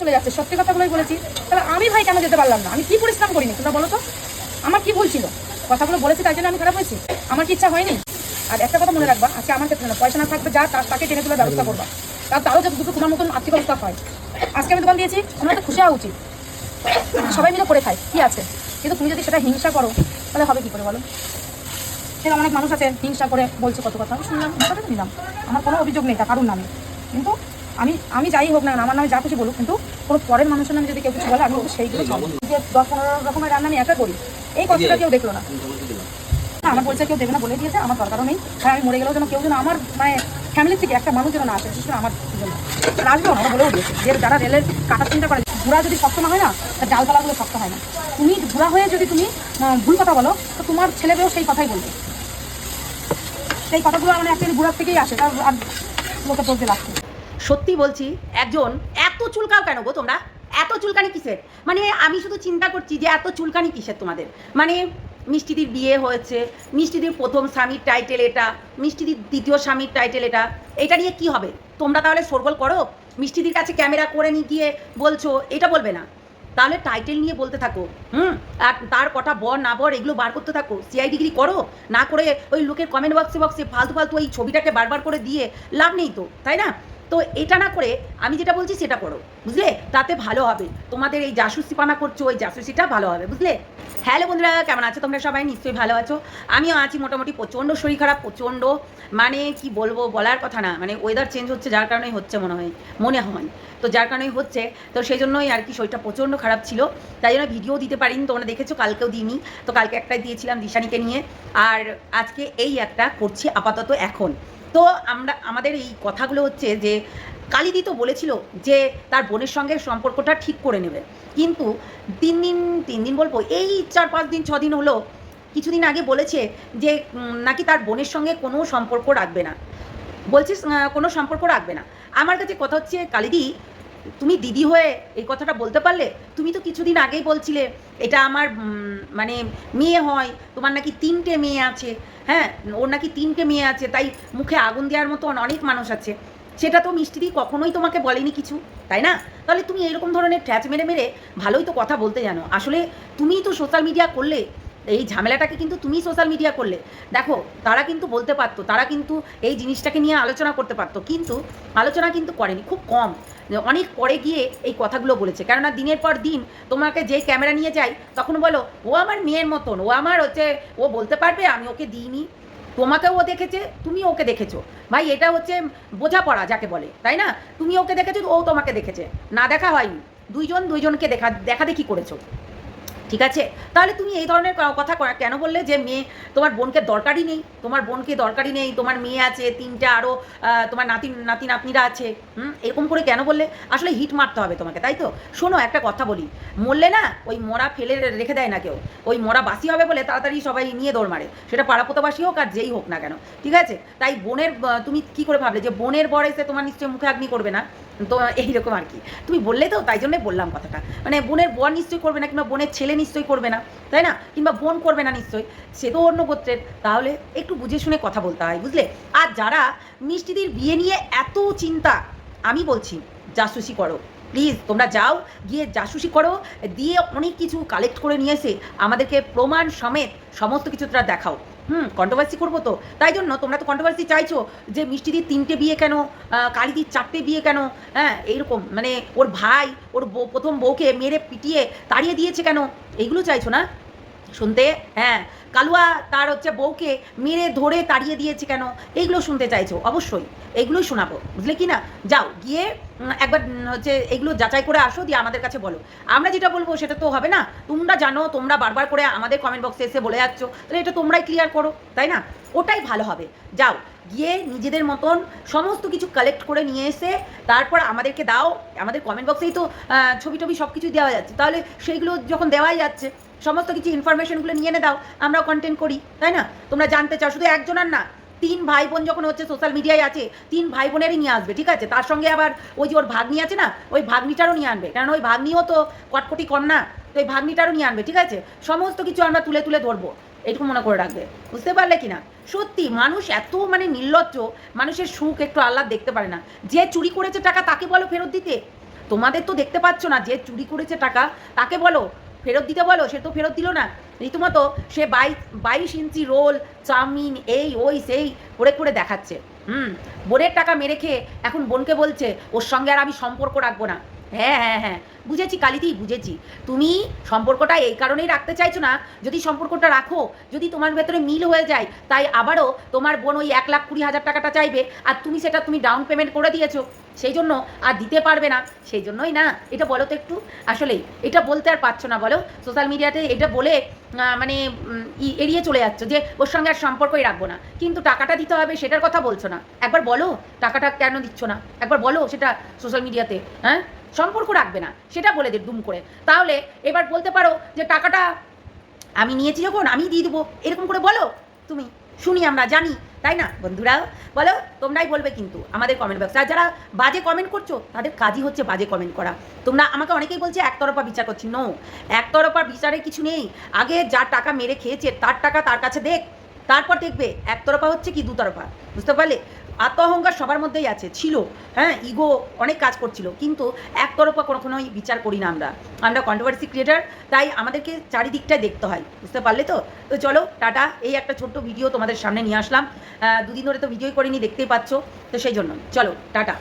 চলে যাচ্ছে, সত্যি কথাগুলোই বলেছি। তাহলে আমি ভাই কেন যেতে পারলাম না? আমি কি পরিশ্রম করিনি, তোমরা বলো তো? আমার কি ভুল ছিল? কথাগুলো বলেছি, তাই জন্য আমি খারাপ হয়েছি? আমার কি ইচ্ছা হয়নি? আর একটা কথা মনে রাখবা, আজকে আমার ক্ষেত্রে না, পয়সা না থাকবে, যা তাকে টেনে তোলার ব্যবস্থা করবা। তার তারও যাতে দুটো তোমার মতন আর্থিক অবস্থা হয়। আজকে আমি দোকান দিয়েছি ওনার তো খুশি হওয়া উচিত। সবাই মিলে করে খায় কি আছে? কিন্তু তুমি যদি সেটা হিংসা করো, তাহলে হবে কি করে বলো? সেটা অনেক মানুষ আছে, হিংসা করে বলছে কত কথা। আমি শুনলাম নিলাম আমার কোনো অভিযোগ নেই তা কারুর নামে। কিন্তু আমি আমি যাই হোক না আমার নামে যা খুশি বলুক, কিন্তু কোনো পরের মানুষের নামে যদি কেউ কিছু বলে, আমি সেইগুলো দশ পনেরো রকমের রান্না আমি একা করি, এই কষ্টটা কেউ দেখল না। আমার পরিচয় কেউ দেবে না, বলে দিয়েছে, আমার দরকারও নেই। আর আমি মরে গেলেও যেন কেউ যেন আমার মানে ফ্যামিলি থেকে একটা মানুষ যেন না আসে, বিশেষ করে আমার জন্য। আর আসবেও বলেও দিয়েছে, যে যারা রেলের কাটার চিন্তা করে, ঘোড়া যদি শক্ত না হয় না তার ডালপালাগুলো শক্ত হয় না। তুমি ঘোড়া হয়ে যদি তুমি ভুল কথা বলো, তো তোমার ছেলেমেয়েও সেই কথাই বলবে। সেই কথাগুলো মানে অ্যাকচুয়ালি ঘোড়ার থেকেই আসে, তার আর লোকে বলতে লাগছে। সত্যি বলছি, একজন এত চুলকাও কেন গো তোমরা? এত চুলকানি কিসের? মানে আমি শুধু চিন্তা করছি যে এত চুলকানি কিসের তোমাদের? মানে মিষ্টিদির বিয়ে হয়েছে, মিষ্টিদির প্রথম স্বামীর টাইটেল এটা, মিষ্টিদির দ্বিতীয় স্বামীর টাইটেল এটা এটা নিয়ে কি হবে? তোমরা তাহলে সরগোল করো? মিষ্টিদির কাছে ক্যামেরা করে নিয়ে গিয়ে বলছো, এটা বলবে না। তাহলে টাইটেল নিয়ে বলতে থাকো, হুম? আর তার কটা বর, না বর, এগুলো বার করতে থাকো। সিআই ডিগ্রি করো, না করে ওই লোকের কমেন্ট বক্সে বক্সে ফালতু ফালতু এই ছবিটাকে বারবার করে দিয়ে লাভ নেই তো, তাই না? তো এটা না করে আমি যেটা বলছি সেটা করো, বুঝলে? তাতে ভালো হবে। তোমাদের এই জাসুসিপানা করছ, ওই জাসুসিটা ভালো হবে, বুঝলে? হ্যালো বন্ধুরা, কেমন আছো তোমরা সবাই? নিশ্চয়ই ভালো আছো। আমিও আছি মোটামুটি প্রচণ্ড শরীর খারাপ, প্রচণ্ড। মানে কি বলব, বলার কথা না। মানে ওয়েদার চেঞ্জ হচ্ছে, যার কারণেই হচ্ছে মনে হয় মনে হয়। তো যার কারণেই হচ্ছে, তো সেই জন্যই আর কি শরীরটা প্রচণ্ড খারাপ ছিল। তাই জন্য ভিডিও দিতে পারিনি, তোমরা দেখেছ, কালকেও দিইনি। তো কালকে একটাই দিয়েছিলাম দিশানিকে নিয়ে। আর আজকে এই একটা করছি আপাতত এখন। তো আমরা, আমাদের এই কথাগুলো হচ্ছে যে, কালিদি তো বলেছিল যে, তার বোনের সঙ্গে সম্পর্কটা ঠিক করে নেবে। কিন্তু তিন দিন তিন দিন বলব, এই চার পাঁচ দিন ছদিন দিন হলো, কিছুদিন আগে বলেছে যে নাকি তার বোনের সঙ্গে কোনো সম্পর্ক রাখবে না। বলছিস কোনো সম্পর্ক রাখবে না। আমার কাছে কথা হচ্ছে, কালিদি তুমি দিদি হয়ে এই কথাটা বলতে পারলে? তুমি তো কিছুদিন আগেই বলছিলে, এটা আমার মানে মেয়ে হয়, তোমার নাকি তিনটে মেয়ে আছে হ্যাঁ? ওর নাকি তিনটে মেয়ে আছে, তাই মুখে আগুন দেওয়ার মতো অনেক মানুষ আছে। সেটা তো মিষ্টিদি কখনোই তোমাকে বলেনি কিছু, তাই না? তাহলে তুমি এরকম ধরনের ট্যাচ মেরে মেরে ভালোই তো কথা বলতে জানো। আসলে তুমিই তো সোশ্যাল মিডিয়া করলে এই ঝামেলাটাকে কিন্তু তুমি সোশ্যাল মিডিয়া করলে। দেখো, তারা কিন্তু বলতে পারতো, তারা কিন্তু এই জিনিসটাকে নিয়ে আলোচনা করতে পারতো, কিন্তু আলোচনা কিন্তু করেনি, খুব কম। অনেক পরে গিয়ে এই কথাগুলো বলেছে, কেননা দিনের পর দিন তোমাকে যে ক্যামেরা নিয়ে যাই তখন বলো, ও আমার মেয়ের মতন, ও আমার হচ্ছে, ও বলতে পারবে, আমি ওকে দিইনি। তোমাকেও ও দেখেছে তুমি ওকে দেখেছ। ভাই, এটা হচ্ছে বোঝাপড়া যাকে বলে, তাই না? তুমি ওকে দেখেছ, ও তোমাকে দেখেছে। না দেখা হয়নি। দুইজন দুইজনকে দেখা দেখা দেখি করেছ। ঠিক আছে? তাহলে তুমি এই ধরনের কথা কেন বললে যে মেয়ে, তোমার বোনকে দরকারই নেই? তোমার বোনকে দরকারই নেই? তোমার মেয়ে আছে, তিনটা আরও তোমার নাতি নাতি নাতনিরা আছে, হুম? এরকম করে কেন বললে? আসলে হিট মারতে হবে তোমাকে, তাই তো? শোনো, একটা কথা বলি। মরলে না, ওই মরা ফেলে রেখে দেয় না কেউ। ওই মরা বাসি হবে বলে তাড়াতাড়ি সবাই নিয়ে দৌড় মারে। সেটা পাড়াপোতাবাসী হোক আর যেই হোক না কেন, ঠিক আছে? তাই বোনের তুমি কি করে ভাবলে যে বোনের বয়সে তোমার নিশ্চয়ই মুখে আগ্নি করবে না? তো এইরকম আর কি। তুমি বললে তো, তাই জন্যই বললাম কথাটা। মানে বোনের বর নিশ্চয়ই করবে না, কিংবা বোনের ছেলে নিশ্চয়ই করবে না, তাই না? কিংবা বোন করবে না নিশ্চয়ই, সে তো অন্য গোত্রের। তাহলে একটু বুঝে শুনে কথা বলতে হয়, বুঝলে? আর যারা মিষ্টিদির বিয়ে নিয়ে এত চিন্তা, আমি বলছি, জাসুসি করো। প্লিজ, তোমরা যাও, গিয়ে জাসুসি করো, দিয়ে অনেক কিছু কালেক্ট করে নিয়ে এসে আমাদেরকে প্রমাণ সমেত সমস্ত কিছু তোরা দেখাও। হুম কন্ট্রোভার্সি করব তো। তাই জন্য তোমরা তো কন্ট্রোভার্সি চাইছো যে মিষ্টিদির তিনটে বিয়ে কেন কালী কালিদির চারটে বিয়ে কেন হ্যাঁ এইরকম। মানে ওর ভাই, ওর প্রথম বউকে মেরে পিটিয়ে তাড়িয়ে দিয়েছে কেন? এইগুলো চাইছো না? শুনতে? হ্যাঁ। কালুয়া তার হচ্ছে বউকে মেরে ধরে তাড়িয়ে দিয়েছে কেন? এইগুলো শুনতে চাইছো, অবশ্যই। এইগুলোই শোনাবো, বুঝলে কি না? যাও, গিয়ে একবার হচ্ছে এগুলো যাচাই করে আসো, দিয়ে আমাদের কাছে বলো। আমরা যেটা বলব সেটা তো হবে না? তোমরা জানো, তোমরা বারবার করে আমাদের কমেন্ট বক্সে এসে বলে যাচ্ছ। তাহলে এটা তোমরাই ক্লিয়ার করো, তাই না? ওটাই ভালো হবে। যাও, গিয়ে নিজেদের মতন সমস্ত কিছু কালেক্ট করে নিয়ে এসে তারপর আমাদেরকে দাও। আমাদের কমেন্ট বক্সেই তো ছবি টবি সব কিছুই দেওয়া যাচ্ছে। তাহলে সেইগুলো যখন দেওয়াই যাচ্ছে সমস্ত কিছু ইনফরমেশনগুলো নিয়ে এনে দাও, আমরাও কন্টেন্ট করি, তাই না? তোমরা জানতে চাও, শুধু একজনের না, তিন ভাই বোন যখন হচ্ছে সোশ্যাল মিডিয়ায় আছে, তিন ভাই বোনেরই নিয়ে আসবে, ঠিক আছে? তার সঙ্গে আবার ওই যে ওর ভাগ্নি আছে না, ওই ভাগ্নিটারও নিয়ে আনবে কারণ ওই ভাগ্নিও তো কটকটি না তো ওই ভাগ্নিটারও নিয়ে আনবে, ঠিক আছে? সমস্ত কিছু আমরা তুলে তুলে ধরবো, এটুকু মনে করে রাখবে, বুঝতে পারলে কি না সত্যি, মানুষ এত মানে নির্লজ্জ, মানুষের সুখ একটু আহ্লাদ দেখতে পারে না। যে চুরি করেছে টাকা তাকে বলো ফেরত দিতে। তোমাদের তো দেখতে পাচ্ছ না, যে চুরি করেছে টাকা তাকে বলো। ফেরত দিতে বলো? সে তো ফেরত দিল না। রীতিমতো সে বাই, বাইশ ইঞ্চি রোল, চাউমিন, এই, ওই, সেই করে করে দেখাচ্ছে। হুম, বোনের টাকা মেরে খেয়ে এখন বোনকে বলছে, ওর সঙ্গে আর আমি সম্পর্ক রাখব না। হ্যাঁ হ্যাঁ হ্যাঁ বুঝেছি কালিদি বুঝেছি। তুমি সম্পর্কটা এই কারণেই রাখতে চাইছো না? যদি সম্পর্কটা রাখো, যদি তোমার ভেতরে মিল হয়ে যায়, তাই আবারও তোমার বোন ওই এক লাখ কুড়ি হাজার টাকাটা চাইবে, আর তুমি সেটা তুমি ডাউন পেমেন্ট করে দিয়েছ। সেই জন্য আর দিতে পারবে না। সেই জন্যই না, এটা বলো তো একটু। আসলেই এটা বলতে আর পারছ না, বলো। সোশ্যাল মিডিয়াতে এটা বলে মানে এড়িয়ে চলে যাচ্ছ যে ওর সঙ্গে আর সম্পর্কই রাখব না। কিন্তু টাকাটা দিতে হবে, সেটার কথা বলছো না। একবার বলো, টাকাটা কেন দিচ্ছ না? একবার বলো সেটা সোশ্যাল মিডিয়াতে হ্যাঁ? সম্পর্ক রাখবে না, সেটা বলে দে দুম করে। তাহলে এবার বলতে পারো যে টাকাটা আমি নিয়েছি যখন, আমি দিয়ে দেবো, এরকম করে বলো তুমি। শুনি আমরা, জানি, তাই না? বন্ধুরা, বলো, তোমরাই বলবে কিন্তু আমাদের কমেন্ট বক্সে আর যারা বাজে কমেন্ট করছ, তাদের কাজই হচ্ছে বাজে কমেন্ট করা। তোমরা আমাকে অনেকেই বলছে একতরফা বিচার করছি। নো একতরফা বিচারে কিছু নেই। আগে যার টাকা মেরে খেয়েছে, তার টাকা তার কাছে দেখ। তারপর দেখবে একতরফা হচ্ছে কি দুতরফা বুঝতে পারলে? আত্ম অহংকার সবার মধ্যেই আছে, ছিল। হ্যাঁ ইগো অনেক কাজ করছিল। কিন্তু একতরফা কখনোই বিচার করি না আমরা। আমরা কন্ট্রোভার্সি ক্রিয়েটার তাই আমাদেরকে চারিদিকটাই দেখতে হয়। বুঝতে পারলে তো? তো চলো, টাটা। এই একটা ছোট্ট ভিডিও তোমাদের সামনে নিয়ে আসলাম। দুদিন ধরে তো ভিডিওই করিনি, দেখতেই পাচ্ছ। তো সেই জন্য। চলো, টাটা।